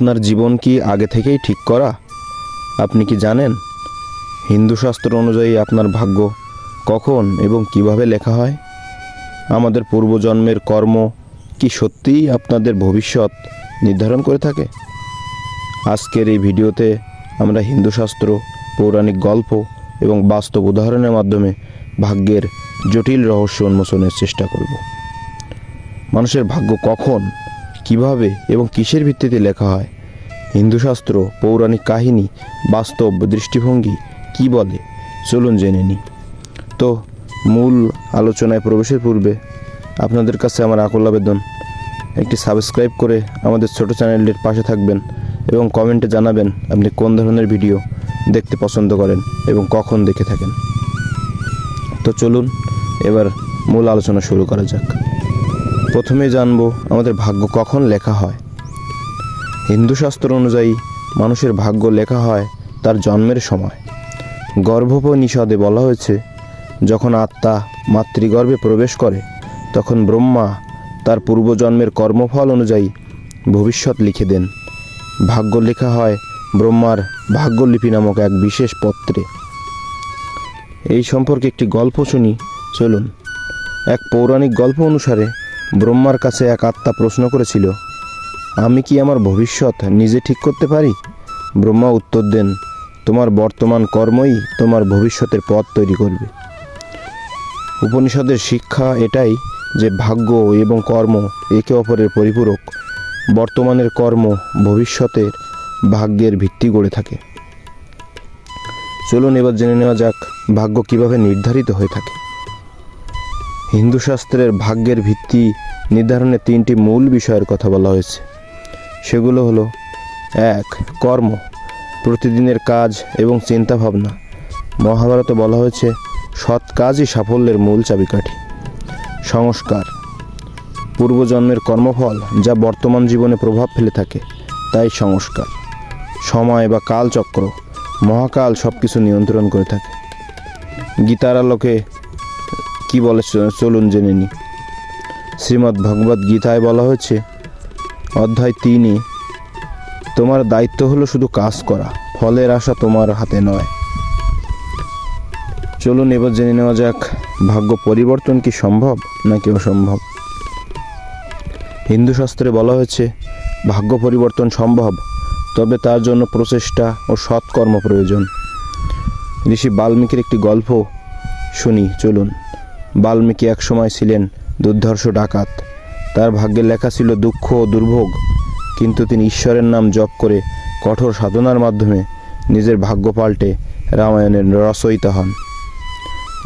আপনার জীবন কি আগে থেকেই ঠিক করা? আপনি কি জানেন? হিন্দু শাস্ত্র অনুযায়ী আপনার ভাগ্য কখন এবং কীভাবে লেখা হয়? আমাদের পূর্বজন্মের কর্ম কি সত্যিই আপনাদের ভবিষ্যৎ নির্ধারণ করে থাকে? আজকের এই ভিডিওতে আমরা হিন্দু শাস্ত্র, পৌরাণিক গল্প এবং বাস্তব উদাহরণের মাধ্যমে ভাগ্যের জটিল রহস্য উন্মোচনের চেষ্টা করব। মানুষের ভাগ্য কখন কীভাবে এবং কিসের ভিত্তিতে লেখা হয়? হিন্দু শাস্ত্র পৌরাণিক কাহিনী, বাস্তব দৃষ্টিভঙ্গি কি বলে? চলুন জেনে নিই। তো, মূল আলোচনায় প্রবেশের পূর্বে আপনাদের কাছে আমার আকুল আবেদন। একটি সাবস্ক্রাইব করে আমাদের ছোট চ্যানেলটির পাশে থাকবেন এবং কমেন্টে জানাবেন আপনি কোন ধরনের ভিডিও দেখতে পছন্দ করেন এবং কখন দেখে থাকেন। তো চলুন, এবার মূল আলোচনা শুরু করা যাক। প্রথমে জানব আমাদের ভাগ্য কখন লেখা হয়। হিন্দু শাস্ত্র অনুযায়ী মানুষের ভাগ্য লেখা হয় তার জন্মের সময়। গর্ভোপনিষদে বলা হয়েছে, যখন আত্মা মাতৃগর্ভে প্রবেশ করে, তখন ব্রহ্মা তার পূর্বজন্মের কর্মফল অনুযায়ী ভবিষ্যৎ লিখে দেন। ভাগ্য লেখা হয় ব্রহ্মার ভাগ্যলিপি নামক এক বিশেষ পত্রে। এই সম্পর্কে একটি গল্প শুনি, চলুন। এক পৌরাণিক গল্প অনুসারে ব্রহ্মার কাছে এক আত্মা প্রশ্ন করেছিল, আমি কি আমার ভবিষ্যৎ নিজে ঠিক করতে পারি? ব্রহ্মা উত্তর দেন, তোমার বর্তমান কর্মই তোমার ভবিষ্যতের পথ তৈরি করবে। উপনিষদের শিক্ষা এটাই যে ভাগ্য এবং কর্ম একে অপরের পরিপূরক, বর্তমানের কর্ম ভবিষ্যতের ভাগ্যের ভিত্তি গড়ে থাকে। চলুন এবার জেনে নেওয়া যাক ভাগ্য কীভাবে নির্ধারিত হয়ে থাকে। হিন্দু শাস্ত্রের ভাগ্যের ভিত্তি নির্ধারণে তিনটি মূল বিষয়ের কথা বলা হয়েছে। সেগুলো হলো, এক, কর্ম, প্রতিদিনের কাজ এবং চিন্তাভাবনা। মহাভারতে বলা হয়েছে, সৎ কাজই সাফল্যের মূল চাবিকাঠি। সংস্কার, পূর্বজন্মের কর্মফল যা বর্তমান জীবনে প্রভাব ফেলে থাকে, তাই সংস্কার। সময় বা কালচক্র, মহাকাল সব কিছু নিয়ন্ত্রণ করে থাকে। গীতার আলোকে কি বলে চলুন জেনে নি। শ্রীমদ্ ভগবদ্ গীতায় বলা হয়েছে, অধ্যায় তিনই তোমার দায়িত্ব হলো শুধু কাজ করা, ফলের আশা তোমার হাতে নয়। চলুন এবার জেনে নেওয়া যাক, ভাগ্য পরিবর্তন কি সম্ভব নাকি অসম্ভব? হিন্দু শাস্ত্রে বলা হয়েছে, ভাগ্য পরিবর্তন সম্ভব, তবে তার জন্য প্রচেষ্টা ও সৎকর্ম প্রয়োজন। ঋষি বাল্মীকির একটি গল্প শুনি, চলুন। বাল্মীকি এক সময় ছিলেন দুর্ধর্ষ ডাকাত। তার ভাগ্যে লেখা ছিল দুঃখ ও দুর্ভোগ, কিন্তু তিনি ঈশ্বরের নাম জপ করে কঠোর সাধনার মাধ্যমে নিজের ভাগ্য পাল্টে রামায়ণের রচয়িতা হন।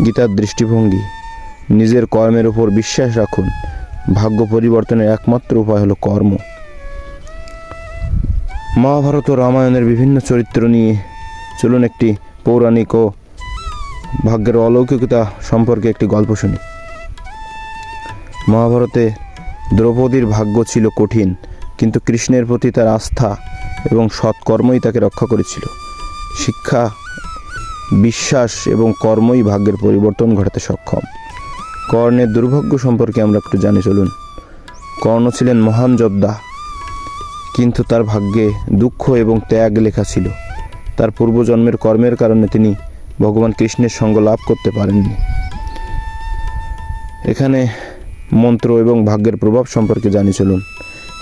গীতার দৃষ্টিভঙ্গি, নিজের কর্মের উপর বিশ্বাস রাখুন, ভাগ্য পরিবর্তনের একমাত্র উপায় হলো কর্ম। মহাভারত ও রামায়ণের বিভিন্ন চরিত্র নিয়ে চলুন একটি পৌরাণিক ও ভাগ্যের অলৌকিকতা সম্পর্কে একটি গল্প শুনি। মহাভারতে দ্রৌপদীর ভাগ্য ছিল কঠিন, কিন্তু কৃষ্ণের প্রতি তার আস্থা এবং সৎকর্মই তাকে রক্ষা করেছিল। শিক্ষা, বিশ্বাস এবং কর্মই ভাগ্যের পরিবর্তন ঘটাতে সক্ষম। কর্ণের দুর্ভাগ্য সম্পর্কে আমরা একটু জানি, চলুন। কর্ণ ছিলেন মহান যোদ্ধা, কিন্তু তার ভাগ্যে দুঃখ এবং ত্যাগ লেখা ছিল। তার পূর্বজন্মের কর্মের কারণে তিনি ভগবান কৃষ্ণের সঙ্গ লাভ করতে পারেননি। এখানে মন্ত্র এবং ভাগ্যের প্রভাব সম্পর্কে জানি চলুন।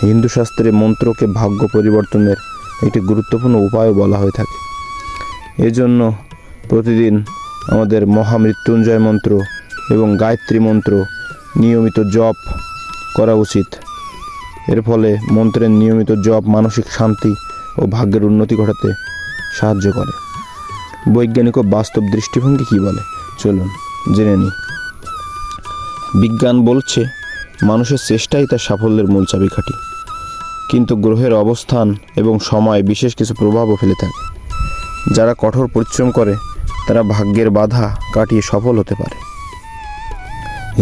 হিন্দু শাস্ত্রে মন্ত্রকে ভাগ্য পরিবর্তনের একটি গুরুত্বপূর্ণ উপায়ও বলা হয়ে থাকে। এজন্য প্রতিদিন আমাদের মহামৃত্যুঞ্জয় মন্ত্র এবং গায়ত্রী মন্ত্র নিয়মিত জপ করা উচিত। এর ফলে মন্ত্রের নিয়মিত জপ মানসিক শান্তি ও ভাগ্যের উন্নতি ঘটাতে সাহায্য করে। বৈজ্ঞানিক ও বাস্তব দৃষ্টিভঙ্গি কী বলে? চলুন, জেনে নিই। বিজ্ঞান বলছে, মানুষের চেষ্টাই তার সাফল্যের মূল চাবিকাঠি। কিন্তু গ্রহের অবস্থান এবং সময় বিশেষ কিছু প্রভাবও ফেলে থাকে। যারা কঠোর পরিশ্রম করে, তারা ভাগ্যের বাধা কাটিয়ে সফল হতে পারে।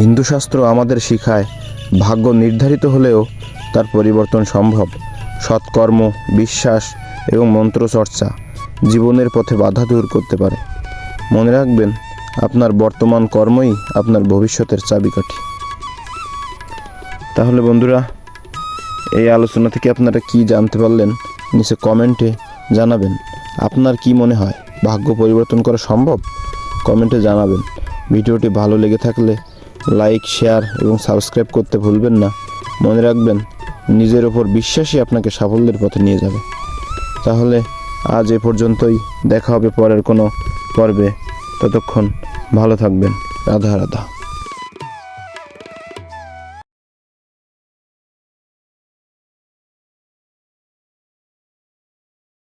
হিন্দু শাস্ত্র আমাদের শিখায়, ভাগ্য নির্ধারিত হলেও তার পরিবর্তন সম্ভব। সৎকর্ম, বিশ্বাস এবং মন্ত্রচর্চা জীবনের পথে বাধা দূর করতে পারে। মনে রাখবেন, আপনার বর্তমান কর্মই আপনার ভবিষ্যতের চাবিকাঠি। তাহলে বন্ধুরা, এই আলোচনা থেকে আপনারা কি জানতে পারলেন, নিচে কমেন্টে জানাবেন। আপনার কি মনে হয়, ভাগ্য পরিবর্তন করা সম্ভব? কমেন্টে জানাবেন। ভিডিওটি ভালো লেগে থাকলে লাইক, শেয়ার এবং সাবস্ক্রাইব করতে ভুলবেন না। মনে রাখবেন, নিজের ওপর বিশ্বাসই আপনাকে সাফল্যের পথে নিয়ে যাবে। তাহলে আজ এ পর্যন্তই। দেখা হবে পরের কোনো পর্বে। ততক্ষণ ভালো থাকবেন। রাধা রাধা।